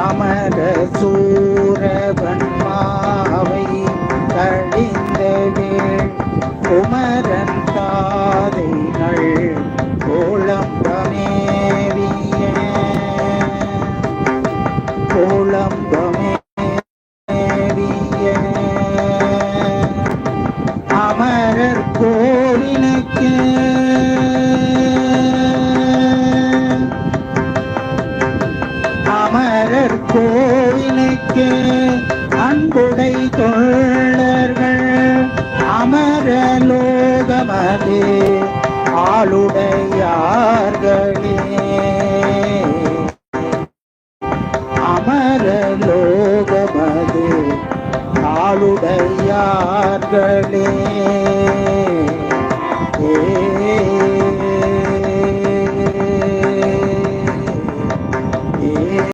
சமர சூரவன்மாவை கழிந்தவேள் குமரன் காதைகள் கோளம்பமேவிய கோளம்பமேவிய அமரர் கோவிலுக்கு நிலைக்கு அன்புடை தொழர்கள் அமரலோகமதே ஆளுடையார்களே. அமரலோகமதே ஆளுடையார்களே. ஏ